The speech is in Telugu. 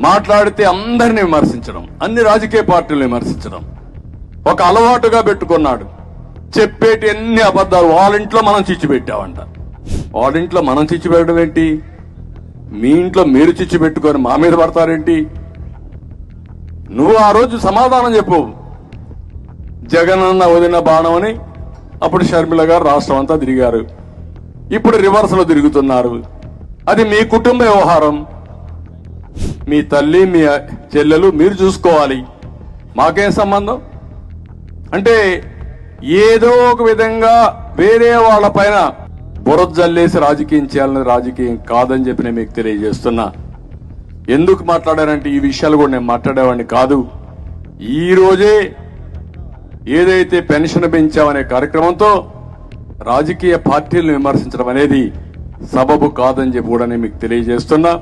మాట్లాడితే అందరిని విమర్శించడం అన్ని రాజకీయ పార్టీలు విమర్శించడం. ఒక అలవాటుగా పెట్టుకున్నాడు. చెప్పేటి ఎన్ని అబద్ధాలు వాళ్ళ ఇంట్లో మనం చిచ్చిపెట్టామంట వాళ్ళ ఇంట్లో మనం చిచ్చిపెట్టడం ఏంటి? మీ ఇంట్లో మీరు చిచ్చు పెట్టుకొని మా మీద పడతారేంటి? నువ్వు ఆ రోజు సమాధానం చెప్పు. జగనన్న వదిన బాణం అని అప్పుడు షర్మిల గారు రాష్ట్రం అంతా తిరిగారు. ఇప్పుడు రివర్స్లో తిరుగుతున్నారు. అది మీ కుటుంబ వ్యవహారం. మీ తల్లి మీ చెల్లెలు మీరు చూసుకోవాలి. మాకేం సంబంధం? అంటే ఏదో ఒక విధంగా వేరే వాళ్ళ పైన బురద జల్లేసి రాజకీయం చేయాలని రాజకీయం కాదని చెప్పి నేను మీకు తెలియజేస్తున్నా. ఎందుకు మాట్లాడారంటే ఈ విషయాలు కూడా నేను మాట్లాడేవాడిని కాదు. ఈ రోజే ఏదైతే పెన్షన్ పెంచామనే కార్యక్రమంతో రాజకీయ పార్టీలను విమర్శించడం అనేది సబబు కాదని చెప్పి కూడా నేను మీకు తెలియజేస్తున్నా.